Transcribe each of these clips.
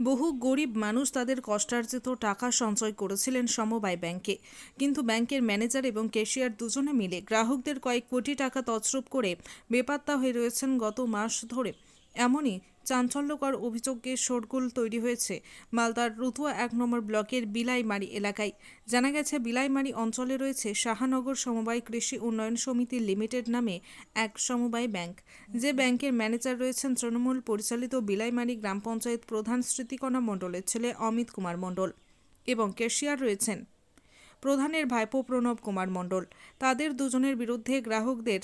বহু গরিব মানুষ তাদের কষ্টার্জিত টাকা সঞ্চয় করেছিলেন সমবায় ব্যাংকে। কিন্তু ব্যাংকের ম্যানেজার এবং ক্যাশিয়ার দুজনে মিলে গ্রাহকদের কয়েক কোটি টাকা তছরূপ করে বেপাত্তা হয়ে রয়েছেন গত মাস ধরে। এমনই চাঞ্চল্যকর অভিযোগে শোরগোল তৈরি হয়েছে মালদার রুতুয়া এক নম্বর ব্লকের বিলাইমারি এলাকায়। জানা গেছে, বিলাইমারি অঞ্চলে রয়েছে শাহানগর সমবায় কৃষি উন্নয়ন সমিতি লিমিটেড নামে এক সমবায় ব্যাংক। যে ব্যাংকের ম্যানেজার রয়েছেন তৃণমূল পরিচালিত বিলাইমারি গ্রাম পঞ্চায়েত প্রধান স্মৃতিকণা মণ্ডলের ছেলে অমিত কুমার মণ্ডল এবং ক্যাশিয়ার রয়েছেন প্রধানের ভাইপো প্রণব কুমার মণ্ডল। তাদের দুজনের বিরুদ্ধে গ্রাহকদের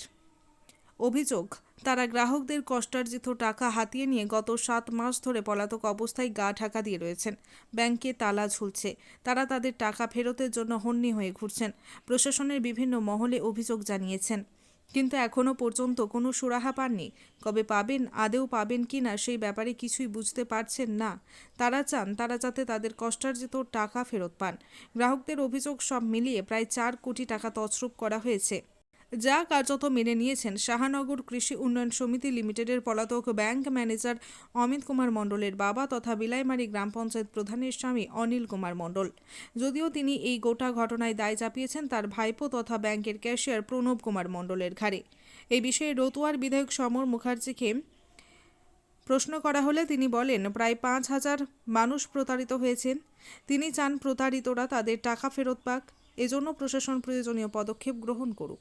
অভিযোগ তারা গ্রাহকদের কষ্টার্জিত টাকা হাতিয়ে নিয়ে গত সাত মাস ধরে পলাতক অবস্থায় গা ঢাকা দিয়ে রয়েছেন। ব্যাংকে তালা ঝুলছে। তারা তাদের টাকা ফেরতের জন্য হন্যে হয়ে ঘুরছেন। প্রশাসনের বিভিন্ন মহলে অভিযোগ জানিয়েছেন। কিন্তু এখনও পর্যন্ত কোনো সুরাহা পাননি। কবে পাবেন, আদেও পাবেন কি না সেই ব্যাপারে কিছুই বুঝতে পারছেন না। তারা চান তারা যাতে তাদের কষ্টার্জিত টাকা ফেরত পান। গ্রাহকদের অভিযোগ সব মিলিয়ে প্রায় চার কোটি টাকা তছরূপ করা হয়েছে। যা কার্যত মেনে নিয়েছেন শাহানগর কৃষি উন্নয়ন সমিতি লিমিটেডের পলাতক ব্যাংক ম্যানেজার অমিত কুমার মণ্ডলের বাবা তথা বিলাইমারি গ্রাম পঞ্চায়েত প্রধানের স্বামী অনিল কুমার মণ্ডল। যদিও তিনি এই গোটা ঘটনায় দায় চাপিয়েছেন তার ভাইপো তথা ব্যাংকের ক্যাশিয়ার প্রণব কুমার মণ্ডলের ঘাড়ে। এই বিষয়ে রতুয়ার বিধায়ক সমর মুখার্জিকে প্রশ্ন করা হলে তিনি বলেন, প্রায় পাঁচ হাজার মানুষ প্রতারিত হয়েছেন। তিনি চান প্রতারিতরা তাদের টাকা ফেরত পাক। এজন্য প্রশাসন প্রয়োজনীয় পদক্ষেপ গ্রহণ করুক।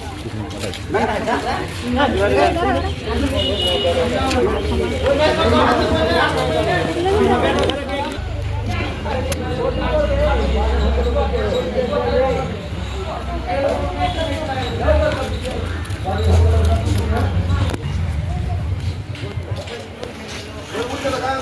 পিছনে কাঠ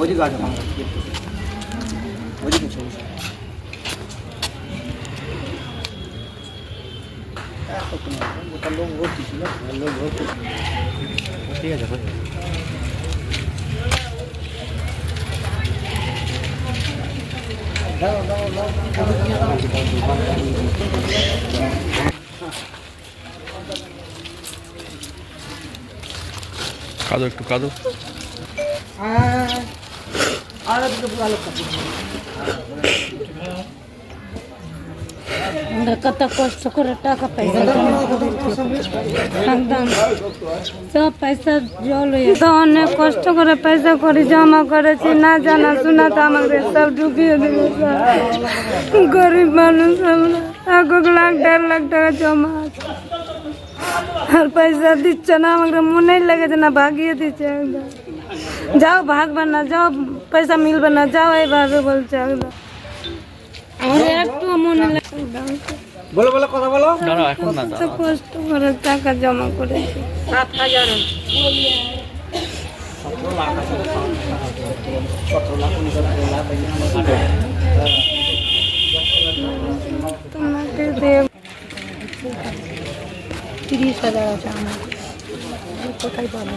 ওইদিকে আছে ওইদিকে ছবি ঠিক আছে কাদো একটু কাদো। আর দুটো পুরো আলোক আমরা কত কষ্ট করে টাকা পয়সা সব পয়সা জল তো অনেক কষ্ট করে পয়সা করে জমা করেছি না জানা শোনা তো আমাদের সব দেবে সব। গরিব মানুষ আমরা এক লাখ দেড় লাখ টাকা জমা আর পয়সা দিচ্ছে না, আমাকে মনে লেগেছে না, ভাগিয়ে দিচ্ছে একদম যাও ভাগবে না যাও পয়সা মিলবে না যাও এইভাবে বলছে একটু মনে বলো বলো কথা বলো কষ্ট করে টাকা জমা করেছি তোমাকে দেব তিরিশ হাজার আছে আমার কোথায় পাবো।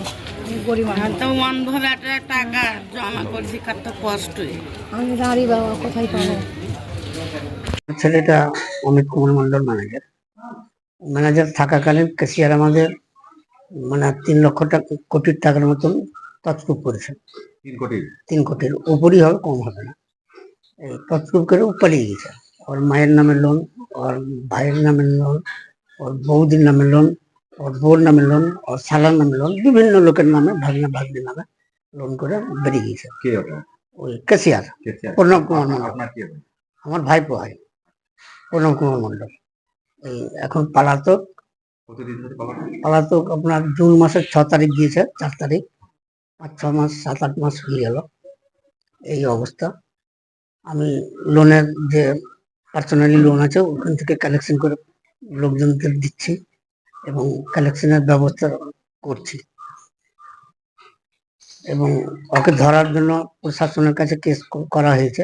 তো মন ভরাটা টাকা জমা করছি কত কষ্ট আমি দাঁড়ি বাবা কোথায় পাবো? ছেলেটা অমিত কুমার মন্ডল ম্যানেজার ম্যানেজার থাকাকালীন ক্যাশিয়ার আমাদের মানে তিন লক্ষ টাকা কোটি টাকার মতন তৎকুপ করেছে। তিন কোটির? তিন কোটির উপরই হবে কম হবে না। এই তৎরূপ করে ও পালিয়ে গেছে ওর মায়ের নামে লোন ওর ভাইয়ের নামে লোন ওর বৌদির নামে লোন ওর বোর নামে লোন ওর শালার নামে লোন বিভিন্ন লোকের নামে ভাগনা ভাগ্নের নামে লোন করে বেরিয়ে গেছে। কে ওটা ওই কেসিয়ার? প্রণব কুমার মন্ডল আমার ভাইপো হয় প্রণব কুমার মন্ডল এই এখন পালাতক পালাতক? আপনার জুন মাসের ছ তারিখ গিয়েছে চার তারিখ। পাঁচ ছ মাস সাত আট মাস হয়ে গেল এই অবস্থা। আমি লোনের যে পার্সোনালি লোন আছে ওখান থেকে কালেকশন করে লোকজনদের দিচ্ছি। এবং কালেকশনের ব্যবস্থা করছি। এবং ওকে ধরার জন্য প্রশাসনের কাছে কেস করা হয়েছে।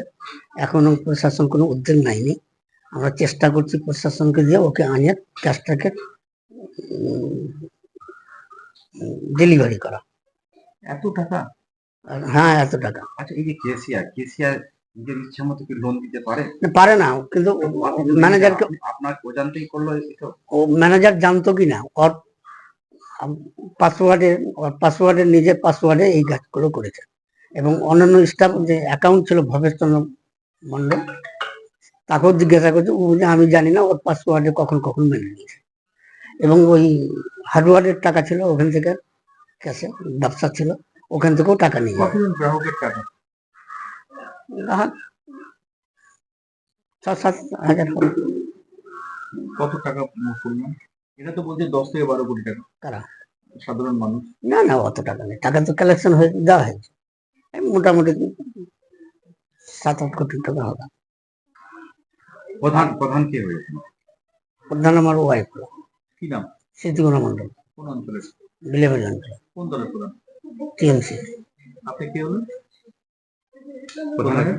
এখনও প্রশাসন কোনো উদ্যোগ নেয়নি। আমরা চেষ্টা করছি প্রশাসনকে দিয়ে ওকে আনিয়ে ক্যাশটাকে ডেলিভারি করা। এত টাকা? হ্যাঁ এত টাকা। আচ্ছা এই যে কেসিআর কেসিআর নিজের ইচ্ছা মতো কি লোন দিতে পারে? পারে না কিন্তু ম্যানেজারকে আপ- আপনার অজান্তেই করল ও ম্যানেজার জানতো কি না? ওর পাসওয়ার্ডে ওর পাসওয়ার্ডে নিজের পাসওয়ার্ডে এই কাজগুলো করেছে। এবং অন্যান্য স্টাফ যে অ্যাকাউন্ট ছিল ভবেশ চন্দ্র মন্ডল তাকেও জিজ্ঞাসা করছে ও বলছে, আমি জানি না ওর পাসওয়ার্ডে কখন কখন মেনে নিয়েছে। এবং ওই হার্ডওয়ার্ডের টাকা ছিল ওখান থেকে ক্যাশে ব্যবসা ছিল ওখান থেকেও টাকা নিয়ে গ্রাহকের টাকা? গ্রাহক ছ সাত হাজার হবে। কত টাকা পরিমাণ এটা তো বলছে দশ থেকে বারো কোটি টাকা। কারা? সাধারণ মানুষ। না না অত টাকা নেই। টাকা তো কালেকশন হয়ে দেওয়া হয়েছে। মোটামুটি সাত আট কোটি টাকা হবে। প্রধান প্রধান কে হয়েছে? প্রধান আমার ওয়াইফ কি নাম? স্মৃতিগুণা মন্ডল কোন অঞ্চলের? বিলেভেল অঞ্চল কোন দলের প্রধান? টিএমসি। আপনি কে হলেন?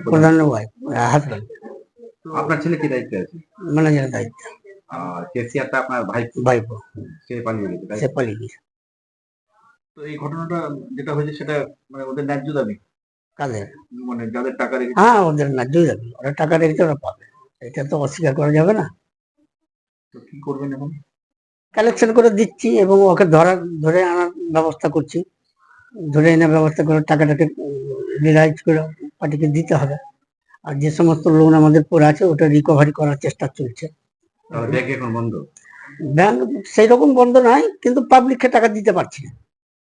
প্রধান। ওয়াইফ হাজব্যান্ড আপনার ছেলে কি দায়িত্বে আছে? ম্যানেজারের দায়িত্ব। আপনার ভাই ভাইপো। সে পালিয়ে গেছে সে পালিয়ে গেছে। তো এই ঘটনাটা যেটা হয়েছে সেটা মানে ওদের ন্যায্য দাবি? কাদের? মানে যাদের টাকা হ্যাঁ ওদের ন্যায্যই দাবি। ওরা টাকা রেখেছে ওরা পাবে। এটা তো অস্বীকার করা যাবে না। তো কি করবেন এখন? কালেকশন করে দিচ্ছি এবং ওকে ধরা ধরে আনার ব্যবস্থা করছি। ধরে এনে ব্যবস্থা করে টাকাটাকে রিলাইজ করে পার্টিকে দিতে হবে। আর যে সমস্ত লোন আমাদের পড়ে আছে ওটা রিকভারি করার চেষ্টা চলছে। ব্যাংক এখন বন্ধ? ব্যাংক সেই রকম বন্ধ নয় কিন্তু পাবলিককে টাকা দিতে পারছি না।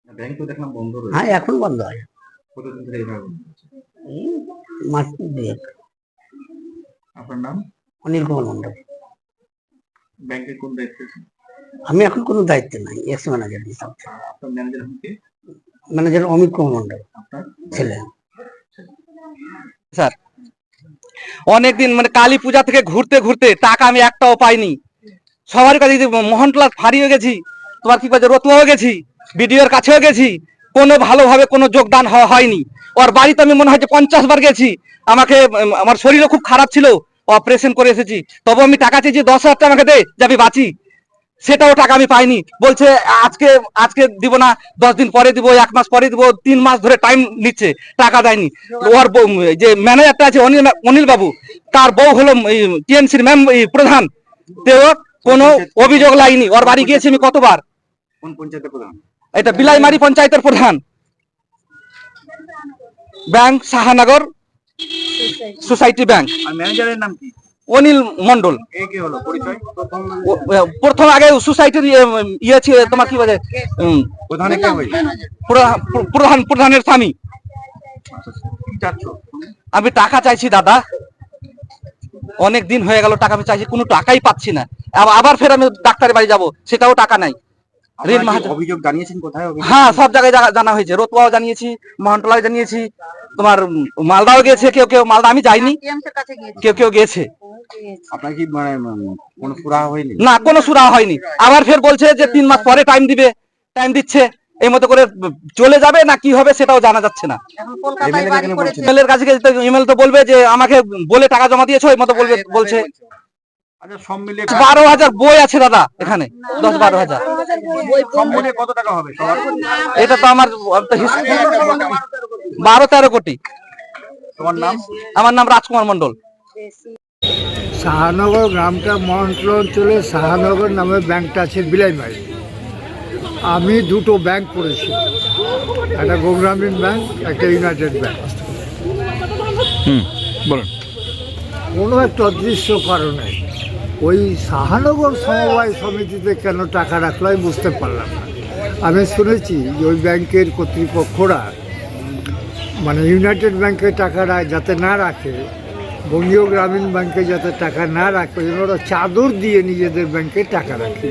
ব্যাংক তো দেখলাম বন্ধ হ্যাঁ এখন বন্ধ হয় কতদিন ধরে মাস দুয়েক। আপনার নাম? অনিল কুমার মন্ডল ব্যাংকের কোন দায়িত্বে আছে? আমি এখন কোনো দায়িত্বে নাই এক্স ম্যানেজার হিসাবে ম্যানেজার ম্যানেজার অমিত কুমার মন্ডল আপনার? ছেলে। অনেকদিন মানে কালী পূজা থেকে ঘুরতে ঘুরতে টাকা আমি একটাও পাইনি। সবার কাছে যে মোহনটোলা ফাঁড়িয়ে গেছি, তোমার কি কাছে রতুয়াও গেছি, বিডিওর কাছেও গেছি, কোনো ভালোভাবে কোনো যোগদান হয়নি। ওর বাড়িতে আমি মনে হয় যে পঞ্চাশ বার গেছি, আমাকে আমার শরীরও খুব খারাপ ছিল, অপারেশন করে এসেছি। তবে আমি টাকা চেয়েছি, দশ হাজার টাকা আমাকে দে যাবি বাঁচি। সেটাও টাকা আমি পাইনি। বলছে আজকে আজকে দিব না দশ দিন পরে দিব এক মাস পরে দিব তিন মাস ধরে টাইম নিচ্ছে টাকা দেয়নি। ওর যে ম্যানেজারটা আছে অনিল অনিল বাবু তার বউ হলো টিএমসির ম্যাম প্রধান। তেও কোনো অভিযোগ লাইনি। ওর বাড়ি গিয়েছি আমি কতবার? কোন পঞ্চায়েতের প্রধান? এটা বিলাইমারি পঞ্চায়েতের প্রধান। ব্যাংক সাহানগর সোসাইটি ব্যাংক আর ম্যানেজারের নাম কি? অনিল মন্ডল এ কে হলো? পরিচয়? ও- ও, প্রথম আগে সোসাইটির ইয়ে ছিল তোমার কি বলে? প্রধানে প্রধানের স্বামী। আচ্ছা, কি চাচ্ছ? আমি টাকা চাইছি দাদা। অনেক দিন হয়ে গেল টাকা আমি চাইছি কোনো টাকাই পাচ্ছি না। আবার- আবার ফের আমি ডাক্তারের বাড়ি যাব সেটাও টাকা নাই। ঋণ আপনারা অভিযোগ জানিয়েছেন কোথায় অভিযোগ? হ্যাঁ সব জায়গায় জানা- জানা হয়েছে। রতুয়াও জানিয়েছি মহানটলাও জানিয়েছি। তোমার মালদাও গেছে কেউ কেউ মালদা আমি যাইনি। কেউ কেউ গেছে। মানে উম, কোনো না কোনো সুরা হয়নি। আবার ফের বলছে যে তিন মাস পরে টাইম দিবে টাইম দিচ্ছে। এই মতো করে চলে যাবে না কি হবে সেটাও জানা যাচ্ছে না। এমএলএ ইমেলের কাছে ইমেল তো বলবে যে আমাকে বলে টাকা জমা দিয়েছ এই মতো বলবে বলছে। আচ্ছা বারো হাজার বই আছে দাদা এখানে দশ বারো হাজার। এটা তো আমার বারো তেরো কোটি তোমার নাম? আমার নাম রাজকুমার মন্ডল শাহানগর গ্রামটা মহান্টল অঞ্চলে শাহানগর নামে ব্যাংকটা আছে বিলাইমারি আমি দুটো ব্যাংক করেছি। একটা গ্রামীণ ব্যাংক একটা ইউনাইটেড ব্যাংক। বলুন। কোনো একটা অদৃশ্য কারণে ওই শাহানগর সমবায় সমিতিতে কেন টাকা রাখল আমি বুঝতে পারলাম না। আমি শুনেছি যে ওই ব্যাংকের কর্তৃপক্ষরা মানে ইউনাইটেড ব্যাংকে টাকা যাতে না রাখে বঙ্গীয় গ্রামীণ ব্যাংকে যাতে টাকা না রাখে জন্য ওরা চাদর দিয়ে নিজেদের ব্যাংকে টাকা রাখে।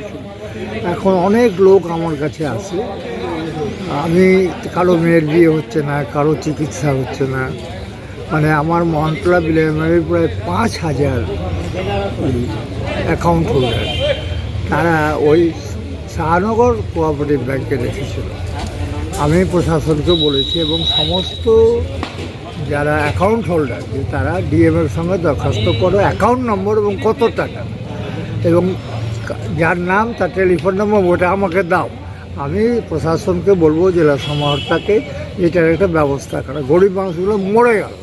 এখন অনেক লোক আমার কাছে আসে আমি কারও মেয়ের বিয়ে হচ্ছে না, কারও চিকিৎসা হচ্ছে না। মানে আমার মহন্তলা বিলেমারের প্রায় পাঁচ হাজার অ্যাকাউন্ট হোল্ডার তারা ওই শাহনগর কোঅপারেটিভ ব্যাংকে রেখেছিল। আমি প্রশাসনকে বলেছি এবং সমস্ত যারা অ্যাকাউন্ট হোল্ডার যে তারা ডিএমের সঙ্গে দরখাস্ত করো অ্যাকাউন্ট নম্বর এবং কত টাকা। এবং যার নাম, তার টেলিফোন নম্বর ওটা আমাকে দাও। আমি প্রশাসনকে বলব, জেলা সমাহর্তাকে, এটার একটা ব্যবস্থা করা। গরিব মানুষগুলো মরে গেল।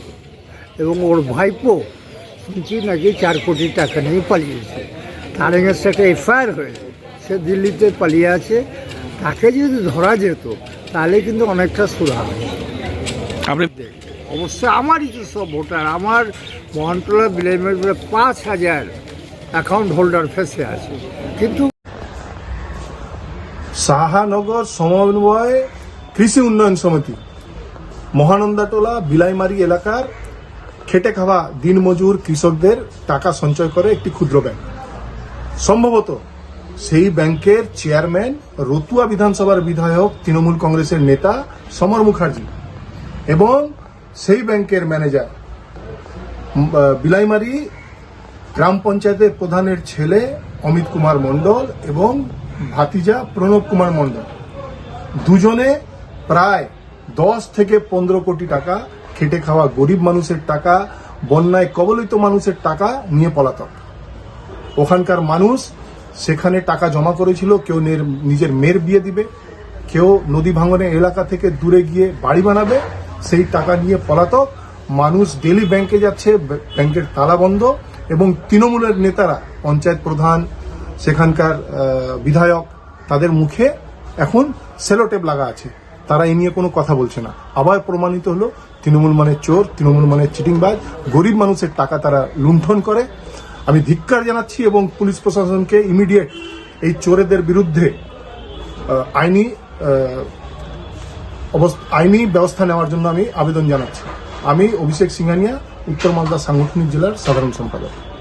এবং ওর ভাইপো শুনছি নাকি চার কোটি টাকা নিয়ে পালিয়েছে। তার এগেন্সে একটা এফআইআর হয়েছে। সে দিল্লিতে পালিয়ে আছে। তাকে যদি ধরা যেত, তাহলে কিন্তু অনেকটা সুরা হয় আপনি অবশ্যই আমারই তো সব ভোটার। আমার মহানতলা বিলেমের পাঁচ হাজার অ্যাকাউন্ট হোল্ডার ফেসে আছে। কিন্তু সাহানগর সমন্বয় কৃষি উন্নয়ন সমিতি মহানন্দাটোলা বিলাইমারি এলাকার খেটে খাওয়া দিনমজুর কৃষকদের টাকা সঞ্চয় করে একটি ক্ষুদ্র ব্যাংক। সম্ভবত সেই ব্যাংকের চেয়ারম্যান রতুয়া বিধানসভার বিধায়ক তৃণমূল কংগ্রেসের নেতা সমর মুখার্জি এবং সেই ব্যাংকের ম্যানেজার বিলাইমারি গ্রাম পঞ্চায়েতের প্রধানের ছেলে অমিত কুমার মণ্ডল এবং ভাতিজা প্রণব কুমার মণ্ডল। দুজনে প্রায় দশ থেকে পনেরো কোটি টাকা খেটে খাওয়া গরিব মানুষের টাকা, বন্যায় কবলিত মানুষের টাকা নিয়ে পলাতক। ওখানকার মানুষ সেখানে টাকা জমা করেছিল, কেউ নিজের মেয়ের বিয়ে দিবে, কেউ নদী ভাঙনের এলাকা থেকে দূরে গিয়ে বাড়ি বানাবে সেই টাকা নিয়ে পলাতক, মানুষ ডেলি ব্যাংকে যাচ্ছে ব্য- ব্যাংকের তালা বন্ধ এবং তৃণমূলের নেতারা, পঞ্চায়েত প্রধান, সেখানকার বিধায়ক, তাদের মুখে এখন সেলোটেপ লাগা আছে। তারা এই নিয়ে কোনো কথা বলছে না। আবার প্রমাণিত হলো, তৃণমূল মানে চোর, তৃণমূল মানে চিটিংবাজ, গরিব মানুষের টাকা তারা লুণ্ঠন করে। আমি ধিক্কার জানাচ্ছি এবং পুলিশ প্রশাসনকে ইমিডিয়েট এই চোরেদের বিরুদ্ধে আইনি আইনি ব্যবস্থা নেওয়ার জন্য আমি আবেদন জানাচ্ছি। আমি অভিষেক সিংহানিয়া, উত্তর মালদা সাংগঠনিক জেলার সাধারণ সম্পাদক।